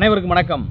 அனைவருக்கும் வணக்கம்.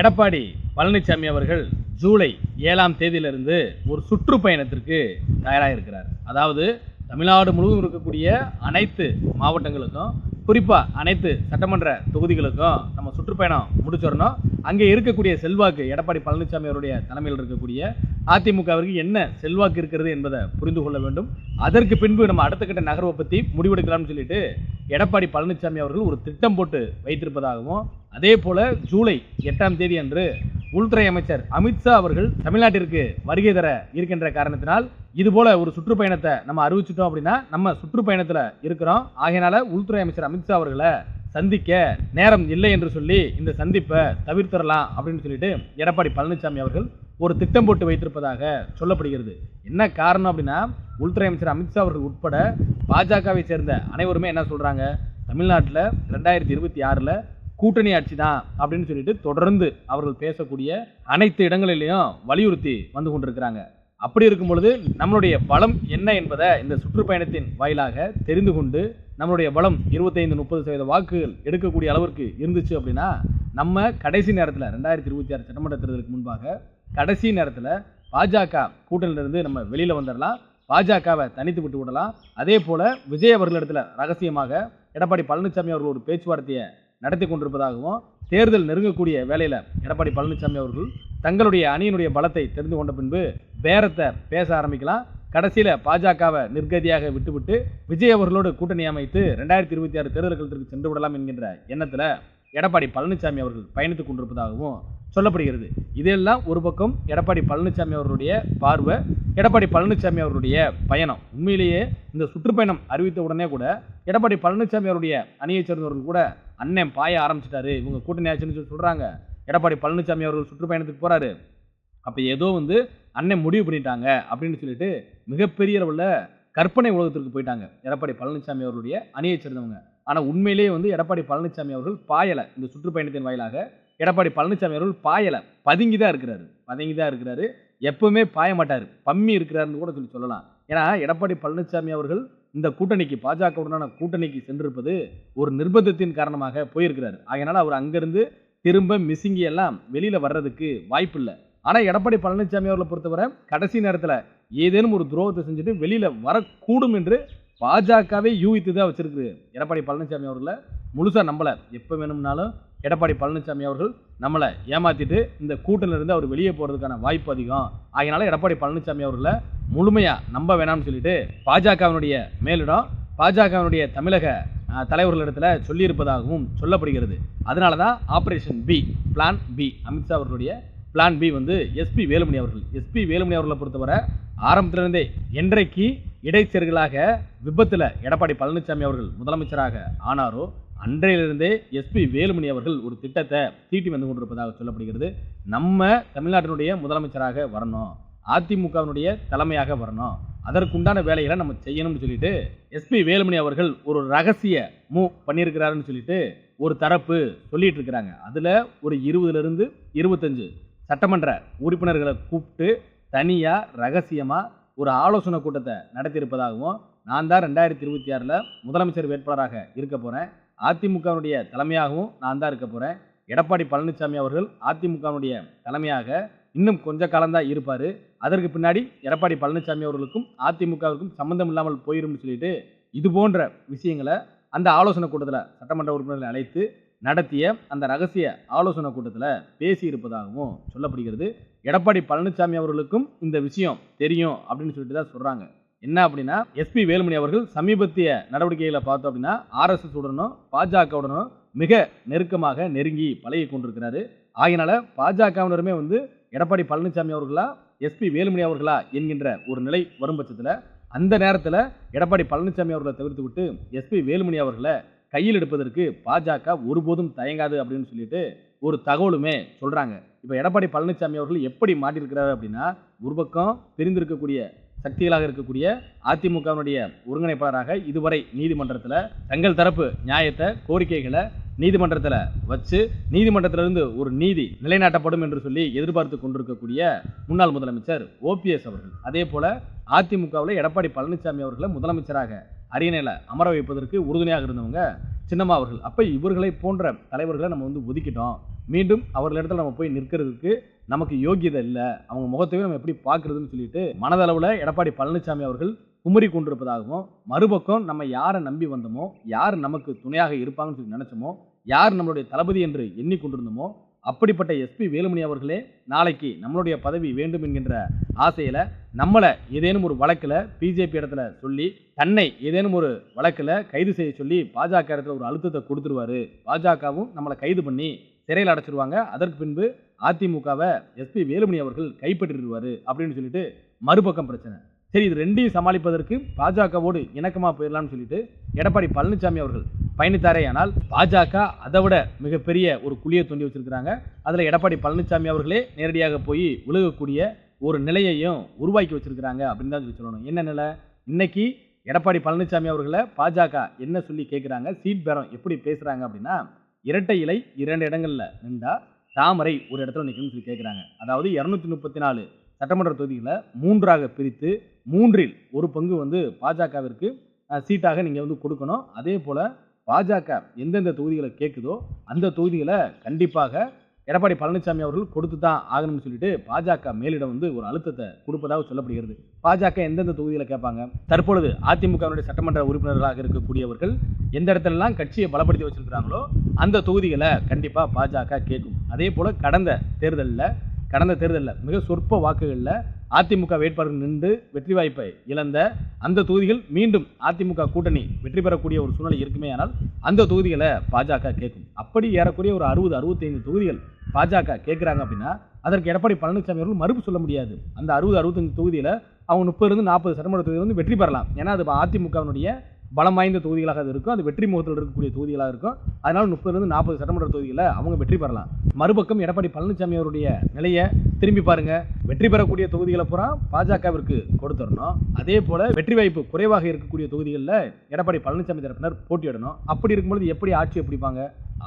எடப்பாடி பழனிசாமி அவர்கள் ஜூலை ஏழாம் தேதியிலிருந்து ஒரு சுற்றுப்பயணத்திற்கு தயாராக இருக்கிறார் அதாவது தமிழ்நாடு முழுவதும் இருக்கக்கூடிய அனைத்து மாவட்டங்களுக்கும் குறிப்பாக அனைத்து சட்டமன்ற தொகுதிகளுக்கும் நம்ம சுற்றுப்பயணம் முடிச்சிடணும். அங்கே இருக்கக்கூடிய செல்வாக்கு எடப்பாடி பழனிசாமி அவருடைய தலைமையில் இருக்கக்கூடிய அதிமுகவிற்கு என்ன செல்வாக்கு இருக்கிறது என்பதை புரிந்து கொள்ள வேண்டும். அதற்கு பின்பு நம்ம அடுத்த கட்ட நகர்வை பற்றி முடிவெடுக்கலாம்னு சொல்லிட்டு எடப்பாடி பழனிசாமி அவர்கள் ஒரு திட்டம் போட்டு வைத்திருப்பதாகவும் அதே போல ஜூலை எட்டாம் தேதி அன்று உள்துறை அமைச்சர் அமித்ஷா அவர்கள் தமிழ்நாட்டிற்கு வருகை தர இருக்கின்ற காரணத்தினால் இது போல ஒரு சுற்றுப்பயணத்தை நம்ம அறிவிச்சிட்டோம் அப்படின்னா நம்ம சுற்றுப்பயணத்தில் இருக்கிறோம். ஆகையினால உள்துறை அமைச்சர் அமித்ஷா அவர்களை சந்திக்க நேரம் இல்லை என்று சொல்லி இந்த சந்திப்பை தவிர்த்தரலாம் அப்படின்னு சொல்லிட்டு எடப்பாடி பழனிசாமி அவர்கள் ஒரு திட்டம் போட்டு வைத்திருப்பதாக சொல்லப்படுகிறது. என்ன காரணம் அப்படின்னா உள்துறை அமைச்சர் அமித்ஷா அவர்கள் உட்பட பாஜகவை சேர்ந்த அனைவருமே என்ன சொல்கிறாங்க தமிழ்நாட்டில் ரெண்டாயிரத்தி இருபத்தி ஆறில் கூட்டணி ஆட்சி தான் அப்படின்னு சொல்லிட்டு தொடர்ந்து அவர்கள் பேசக்கூடிய அனைத்து இடங்களிலையும் வலியுறுத்தி வந்து கொண்டிருக்கிறாங்க. அப்படி இருக்கும் பொழுது நம்மளுடைய பலம் என்ன என்பதை இந்த சுற்றுப்பயணத்தின் வாயிலாக தெரிந்து கொண்டு நம்மளுடைய பலம் இருபத்தைந்து முப்பது சதவீத வாக்குகள் எடுக்கக்கூடிய அளவிற்கு இருந்துச்சு அப்படின்னா நம்ம கடைசி நேரத்தில் ரெண்டாயிரத்தி இருபத்தி ஆறு சட்டமன்ற தேர்தலுக்கு முன்பாக கடைசி நேரத்தில் பாஜக கூட்டணியிலிருந்து நம்ம வெளியில் வந்துடலாம் பாஜகவை தனித்து விட்டு விடலாம். அதே போல் விஜய் அவர்களிடத்தில் ரகசியமாக எடப்பாடி பழனிசாமி அவர்கள் ஒரு பேச்சுவார்த்தையை நடத்தி கொண்டிருப்பதாகவும் தேர்தல் நெருங்கக்கூடிய வேலையில் எடப்பாடி பழனிசாமி அவர்கள் தங்களுடைய அணியினுடைய பலத்தை தெரிந்து கொண்ட பின்பு பேரத்தை பேச ஆரம்பிக்கலாம். கடைசியில் பாஜகவை நிர்கதியாக விட்டுவிட்டு விஜய் அவர்களோடு கூட்டணி அமைத்து ரெண்டாயிரத்தி இருபத்தி ஆறு தேர்தல் களத்திற்கு சென்று விடலாம் என்கின்ற எண்ணத்தில் எடப்பாடி பழனிசாமி அவர்கள் பயணித்துக் கொண்டிருப்பதாகவும் சொல்லப்படுகிறது. இதெல்லாம் ஒரு பக்கம் எடப்பாடி பழனிசாமி அவர்களுடைய பார்வை எடப்பாடி பழனிசாமி அவர்களுடைய பயணம். உண்மையிலேயே இந்த சுற்றுப்பயணம் அறிவித்த உடனே கூட எடப்பாடி பழனிசாமி அவருடைய அணியைச் சேர்ந்தவர்கள் கூட அண்ணன் பாய ஆரம்பிச்சிட்டாரு. இவங்க கூட்டணி ஆச்சுன்னு சொல்லி சொல்கிறாங்க எடப்பாடி பழனிசாமி அவர்கள் சுற்றுப்பயணத்துக்கு போறாரு. அப்போ ஏதோ வந்து அண்ணன் முடிவு பண்ணிட்டாங்க அப்படின்னு சொல்லிட்டு மிகப்பெரிய அளவில் கற்பனை உலகத்திற்கு போயிட்டாங்க. எடப்பாடி பழனிசாமி அவர்களுடைய அணியை சேர்ந்தவங்க. ஆனால் உண்மையிலேயே வந்து எடப்பாடி பழனிசாமி அவர்கள் பாயலை. இந்த சுற்றுப்பயணத்தின் வாயிலாக எடப்பாடி பழனிசாமி அவர்கள் பாயலை. பதுங்கி தான் இருக்கிறாரு. பதுங்கி தான் இருக்கிறாரு. எப்பவுமே பாய மாட்டார். பம்மி இருக்கிறாருன்னு கூட சொல்லி சொல்லலாம். ஏன்னா எடப்பாடி பழனிசாமி அவர்கள் இந்த கூட்டணிக்கு பாஜகவுடனான கூட்டணிக்கு சென்றிருப்பது ஒரு நிர்பந்தத்தின் காரணமாக போயிருக்கிறார். அதனால் அவர் அங்கேருந்து திரும்ப மிஸ்ஸிங்கி எல்லாம் வெளியில் வர்றதுக்கு வாய்ப்பு இல்லை ஆனால் எடப்பாடி பழனிசாமி அவர்களை பொறுத்தவரை கடைசி நேரத்தில் ஏதேனும் ஒரு துரோகத்தை செஞ்சுட்டு வெளியில் வரக்கூடும் என்று பாஜகவே யூகித்து தான் வச்சுருக்குது. எடப்பாடி பழனிசாமி அவர்களை முழுசாக நம்பலை. எப்போ வேணும்னாலும் எடப்பாடி பழனிசாமி அவர்கள் நம்மளை ஏமாற்றிட்டு இந்த கூட்டிலிருந்து இருந்து அவர் வெளியே போகிறதுக்கான வாய்ப்பு அதிகம். ஆகினால எடப்பாடி பழனிசாமி அவர்களை முழுமையாக நம்ப வேணாம்னு சொல்லிட்டு பாஜகவினுடைய மேலிடம் பாஜகவினுடைய தமிழக தலைவர்களிடத்தில் சொல்லியிருப்பதாகவும் சொல்லப்படுகிறது. அதனால தான் operation B plan B Amit Shah அவர்களுடைய பிளான் பி வந்து எஸ்பி வேலுமணி அவர்கள். எஸ்பி வேலுமணி அவர்களை பொறுத்தவரை ஆரம்பத்திலிருந்தே என்றைக்கு இடைச்செருகலாக விபத்தில் எடப்பாடி பழனிசாமி அவர்கள் முதலமைச்சராக ஆனாரோ அன்றையிலிருந்தே எஸ்பி வேலுமணி அவர்கள் ஒரு திட்டத்தை தீட்டி வந்து கொண்டிருப்பதாக சொல்லப்படுகிறது. நம்ம தமிழ்நாட்டினுடைய முதலமைச்சராக வரணும். அதிமுகவினுடைய தலைமையாக வரணும். அதற்குண்டான வேலைகளை நம்ம செய்யணும்னு சொல்லிட்டு எஸ்பி வேலுமணி அவர்கள் ஒரு ரகசிய மூவ் பண்ணியிருக்கிறாருன்னு சொல்லிட்டு ஒரு தரப்பு சொல்லிட்டு இருக்கிறாங்க. அதில் ஒரு இருபதுலேருந்து இருபத்தஞ்சு சட்டமன்ற உறுப்பினர்களை கூப்பிட்டு தனியாக ரகசியமாக ஒரு ஆலோசனை கூட்டத்தை நடத்தியிருப்பதாகவும் நான் தான் ரெண்டாயிரத்தி இருபத்தி ஆறில் முதலமைச்சர் வேட்பாளராக இருக்க போகிறேன் அதிமுகவினுடைய தலைமையாகவும் நான் தான் இருக்க போகிறேன் எடப்பாடி பழனிசாமி அவர்கள் அதிமுகவினுடைய தலைமையாக இன்னும் கொஞ்ச காலம்தான் இருப்பார். அதற்கு பின்னாடி எடப்பாடி பழனிசாமி அவர்களுக்கும் அதிமுகவிற்கும் சம்மந்தம் இல்லாமல் போயிரும்னு சொல்லிட்டு இது போன்ற விஷயங்களை அந்த ஆலோசனை கூட்டத்தில் சட்டமன்ற உறுப்பினர்களை அழைத்து நடத்திய அந்த ரகசிய ஆலோசனை கூட்டத்தில் பேசியிருப்பதாகவும் சொல்லப்படுகிறது. எடப்பாடி பழனிசாமி அவர்களுக்கும் இந்த விஷயம் தெரியும் அப்படின்னு சொல்லிட்டு தான் சொல்கிறாங்க என்ன அப்படின்னா எஸ்பி வேலுமணி அவர்கள் சமீபத்திய நடவடிக்கைகளை பார்த்தோம் அப்படின்னா ஆர்எஸ்எஸ் உடனும் பாஜகவுடனும் மிக நெருக்கமாக நெருங்கி பழகி கொண்டிருக்கிறாரு. ஆகினால பாஜகவினருமே வந்து எடப்பாடி பழனிசாமி அவர்களா எஸ்பி வேலுமணி அவர்களா என்கின்ற ஒரு நிலை வரும் பட்சத்தில் அந்த நேரத்தில் எடப்பாடி பழனிசாமி அவர்களை தவிர்த்து விட்டு எஸ்பி வேலுமணி அவர்களை கையில் எடுப்பதற்கு பாஜக ஒருபோதும் தயங்காது அப்படின்னு சொல்லிட்டு ஒரு தகவலுமே சொல்கிறாங்க இப்போ எடப்பாடி பழனிசாமி அவர்கள் எப்படி மாட்டியிருக்கிறாரு அப்படின்னா ஒரு பக்கம் பிரிந்திருக்கக்கூடிய சக்திகளாக இருக்கக்கூடிய அதிமுகவினுடைய ஒருங்கிணைப்பாளராக இதுவரை நீதிமன்றத்தில் தங்கள் தரப்பு நியாயத்தை கோரிக்கைகளை நீதிமன்றத்தில் வச்சு நீதிமன்றத்திலிருந்து ஒரு நீதி நிலைநாட்டப்படும் என்று சொல்லி எதிர்பார்த்து கொண்டிருக்கக்கூடிய முன்னாள் முதலமைச்சர் ஓபிஎஸ் அவர்கள். அதே போல அதிமுகவில் எடப்பாடி பழனிசாமி அவர்களை முதலமைச்சராக அரியணையில் அமர வைப்பதற்கு உறுதுணையாக இருந்தவங்க சின்னம்மா அவர்கள். அப்போ இவர்களை போன்ற தலைவர்களை நம்ம வந்து ஒதுக்கிட்டோம். மீண்டும் அவர்களிடத்துல நம்ம போய் நிற்கிறதுக்கு நமக்கு யோகியதை இல்லை. அவங்க முகத்தையும் நம்ம எப்படி பார்க்கறதுன்னு சொல்லிட்டு மனதளவில் எடப்பாடி பழனிசாமி அவர்கள் குமரி கொண்டிருப்பதாகவும் மறுபக்கம் நம்ம யாரை நம்பி வந்தோமோ யார் நமக்கு துணையாக இருப்பாங்கன்னு சொல்லி நினச்சோமோ யார் நம்மளுடைய தளபதி என்று எண்ணிக்கொண்டிருந்தோமோ அப்படிப்பட்ட எஸ்பி வேலுமணி அவர்களே நாளைக்கு நம்மளுடைய பதவி வேண்டும் என்கின்ற ஆசையில் நம்மளை ஏதேனும் ஒரு வழக்கில் பிஜேபி இடத்துல சொல்லி தன்னை ஏதேனும் ஒரு வழக்கில் கைது செய்ய சொல்லி பாஜக இடத்துல ஒரு அழுத்தத்தை கொடுத்துருவாரு. பாஜகவும் நம்மளை கைது பண்ணி சிறையில் அடைச்சிருவாங்க. அதற்கு பின்பு அதிமுகவை எஸ்பி வேலுமணி அவர்கள் கைப்பற்றிடுவார் அப்படின்னு சொல்லிட்டு மறுபக்கம் பிரச்சனை. சரி இது ரெண்டையும் சமாளிப்பதற்கு பாஜகவோடு இணக்கமாக போயிடலாம்னு சொல்லிட்டு எடப்பாடி பழனிசாமி அவர்கள் பயணித்தாரே ஆனால் பாஜக அதை விட மிகப்பெரிய ஒரு குழியை தோண்டி வச்சிருக்கிறாங்க. அதில் எடப்பாடி பழனிசாமி அவர்களே நேரடியாக போய் விழுகக்கூடிய ஒரு நிலையையும் உருவாக்கி வச்சிருக்கிறாங்க அப்படின்னு தான் சொல்லி சொல்லணும். என்ன நிலை? இன்னைக்கு எடப்பாடி பழனிசாமி அவர்களை பாஜக என்ன சொல்லி கேட்குறாங்க சீட் பேரம் எப்படி பேசுகிறாங்க அப்படின்னா இரட்டை இலை இரண்டு இடங்களில் நின்றா தாமரை ஒரு இடத்துல நிற்கணும்னு சொல்லி கேட்குறாங்க அதாவது இரநூத்தி முப்பத்தி நாலு சட்டமன்ற தொகுதிகளை மூன்றாக பிரித்து மூன்றில் ஒரு பங்கு வந்து பாஜகவிற்கு சீட்டாக நீங்கள் வந்து கொடுக்கணும். அதே போல் பாஜக எந்தெந்த தொகுதிகளை கேட்குதோ அந்த தொகுதிகளை கண்டிப்பாக எடப்பாடி பழனிசாமி அவர்கள் கொடுத்து தான் ஆகணும்னு சொல்லிட்டு பாஜக மேலிடம் வந்து ஒரு அழுத்தத்தை கொடுப்பதாக சொல்லப்படுகிறது. பாஜக எந்தெந்த தொகுதிகளை கேட்பாங்க? தற்பொழுது அதிமுகவினுடைய சட்டமன்ற உறுப்பினர்களாக இருக்கக்கூடியவர்கள் எந்த இடத்துலலாம் கட்சியை பலப்படுத்தி வச்சிருக்கிறாங்களோ அந்த தொகுதிகளை கண்டிப்பாக பாஜக கேட்கும். அதே போல் கடந்த தேர்தலில் கடந்த தேர்தலில் மிக சொற்ப வாக்குகளில் அதிமுக வேட்பாளர்கள் நின்று வெற்றி வாய்ப்பை இழந்த அந்த தொகுதிகள் மீண்டும் அதிமுக கூட்டணி வெற்றி பெறக்கூடிய ஒரு சூழ்நிலை இருக்குமே ஆனால் அந்த தொகுதிகளை பாஜக கேட்கும். அப்படி ஏறக்குறைய ஒரு அறுபது அறுபத்தைந்து தொகுதிகள் பாஜக கேட்குறாங்க அப்படின்னா அதற்கு எடப்பாடி பழனிசாமி அவர்கள் மறுப்பு சொல்ல முடியாது. அந்த அறுபது அறுபத்தஞ்சு தொகுதியில் அவங்க முப்பதுலேருந்து நாற்பது சட்டமன்ற தொகுதி வந்து வெற்றி பெறலாம். ஏன்னா அது அதிமுகவினுடைய பலம் வாய்ந்த தொகுதிகளாக அது இருக்கும். அது வெற்றி முகத்தில் இருக்கக்கூடிய தொகுதிகளாக இருக்கும். அதனால் முப்பதுலேருந்து நாற்பது சட்டமன்ற தொகுதியில் அவங்க வெற்றி பெறலாம். மறுபக்கம் எடப்பாடி பழனிசாமி அவருடைய நிலையை திரும்பி பாருங்கள் வெற்றி பெறக்கூடிய தொகுதிகளை பூரா பாஜகவிற்கு கொடுத்துடணும். அதே போல் வெற்றி வாய்ப்பு குறைவாக இருக்கக்கூடிய தொகுதிகளில் எடப்பாடி பழனிசாமி தரப்பினர் போட்டியிடணும். அப்படி இருக்கும்பொழுது எப்படி ஆட்சியை பிடிப்பாங்க?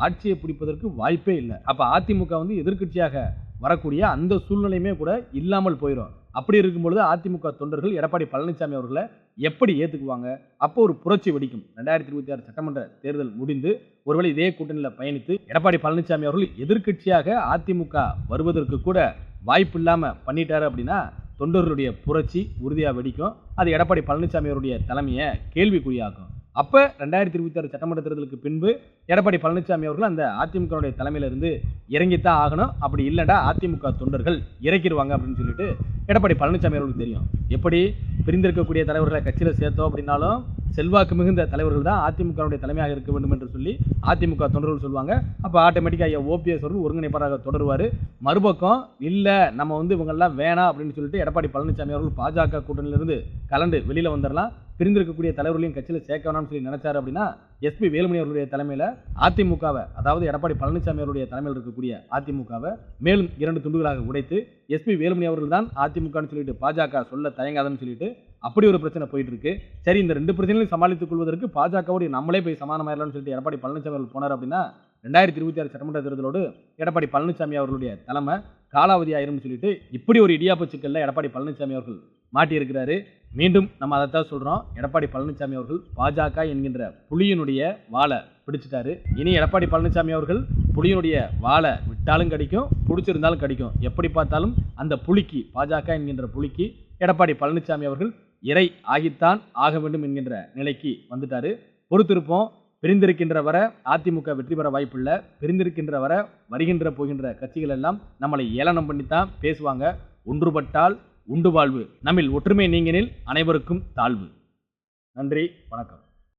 ஆட்சியை பிடிப்பதற்கு வாய்ப்பே இல்லை. அப்போ அதிமுக வந்து எதிர்க்கட்சியாக வரக்கூடிய அந்த சூழ்நிலையுமே கூட இல்லாமல் போயிடும். அப்படி இருக்கும்பொழுது அதிமுக தொண்டர்கள் எடப்பாடி பழனிசாமி அவர்களை எப்படி ஏற்றுக்குவாங்க அப்போ ஒரு புரட்சி வெடிக்கும். ரெண்டாயிரத்தி இருபத்தி ஆறு சட்டமன்ற தேர்தல் முடிந்து ஒருவேளை இதே கூட்டணியில் பயணித்து எடப்பாடி பழனிசாமி அவர்கள் எதிர்க்கட்சியாக அதிமுக வருவதற்கு கூட வாய்ப்பு இல்லாமல் பண்ணிட்டாரு அப்படின்னா தொண்டர்களுடைய புரட்சி உறுதியாக வெடிக்கும். அது எடப்பாடி பழனிசாமி அவருடைய தலைமையை கேள்விக்குறியாக்கும். அப்போ ரெண்டாயிரத்தி இருபத்தி ஆறு சட்டமன்ற தேர்தலுக்கு பின்பு எடப்பாடி பழனிசாமி அவர்கள் அந்த அதிமுகவுடைய தலைமையிலிருந்து இறங்கித்தான் ஆகணும். அப்படி இல்லைடா அதிமுக தொண்டர்கள் இறக்கிடுவாங்க அப்படின்னு சொல்லிட்டு எடப்பாடி பழனிசாமி அவர்களுக்கு தெரியும். எப்படி பிரிந்திருக்கக்கூடிய தலைவர்களை கட்சியில் சேர்த்தோம் அப்படின்னாலும் செல்வாக்கு மிகுந்த தலைவர்கள் தான் அதிமுகவுடைய தலைமையாக இருக்க வேண்டும் என்று சொல்லி அதிமுக தொண்டர்கள் சொல்லுவாங்க. அப்போ ஆட்டோமேட்டிக்காக ஐயா ஓபிஎஸ் அவர்கள் ஒருங்கிணைப்பாளராக தொடருவார். மறுபக்கம் இல்லை நம்ம வந்து இவங்கெல்லாம் வேணாம் அப்படின்னு சொல்லிட்டு எடப்பாடி பழனிசாமி அவர்கள் பாஜக கூட்டணியிலிருந்து கலந்து வெளியில் வந்துடலாம் பிரிந்திருக்கக்கூடிய தலைவர்களையும் கட்சியில் சேர்க்க வேணாம்னு சொல்லி நினைச்சாரு அப்படின்னா எஸ்பி வேலுமணி அவர்களுடைய தலைமையில் அதிமுகவை அதாவது எடப்பாடி பழனிசாமி அவருடைய தலைமையில் இருக்கக்கூடிய அதிமுகவை மேலும் இரண்டு துண்டுகளாக உடைத்து எஸ்பி வேலுமணி அவர்கள் தான் அதிமுகன்னு சொல்லிட்டு பாஜக சொல்ல தயங்காதன்னு சொல்லிட்டு அப்படி ஒரு பிரச்சனை போயிட்டு இருக்கு சரி இந்த ரெண்டு பிரச்சனையும் சமாளித்துக் கொள்வதற்கு பாஜகவுடைய நம்மளே போய் சமாதானமாயிடலாம்னு சொல்லிட்டு எடப்பாடி பழனிசாமி அவர்கள் போனார் அப்படின்னா ரெண்டாயிரத்தி இருபத்தி ஆறு சட்டமன்ற தேர்தலோடு எடப்பாடி பழனிசாமி அவர்களுடைய தலைமை காலாவதி ஆயிரும்னு சொல்லிட்டு இப்படி ஒரு இடியாப்பு சிக்கலில் எடப்பாடி பழனிசாமி அவர்கள் மாட்டியிருக்கிறாரு. மீண்டும் நம்ம அதைத்தான் சொல்றோம். எடப்பாடி பழனிசாமி அவர்கள் பாஜக என்கின்ற புலியினுடைய வாழை பிடிச்சிட்டாரு. இனி எடப்பாடி பழனிசாமி அவர்கள் புலியினுடைய வாழை விட்டாலும் கிடைக்கும் பிடிச்சிருந்தாலும் கிடைக்கும். எப்படி பார்த்தாலும் அந்த புலிக்கு பாஜக என்கின்ற புலிக்கு எடப்பாடி பழனிசாமி அவர்கள் இறை ஆகித்தான் ஆக வேண்டும் என்கின்ற நிலைக்கு வந்துட்டாரு. பொறுத்திருப்போம் பிரிந்திருக்கின்ற வர அதிமுக வெற்றி பெற வாய்ப்பில்லை பிரிந்திருக்கின்ற வர வருகின்ற போகின்ற கட்சிகள் எல்லாம் நம்மளை ஏளனம் பண்ணித்தான் பேசுவாங்க. ஒன்றுபட்டால் உண்டு வாழ்வு நம்மில் ஒற்றுமை நீங்கினில் அனைவருக்கும் தாழ்வு. நன்றி வணக்கம்.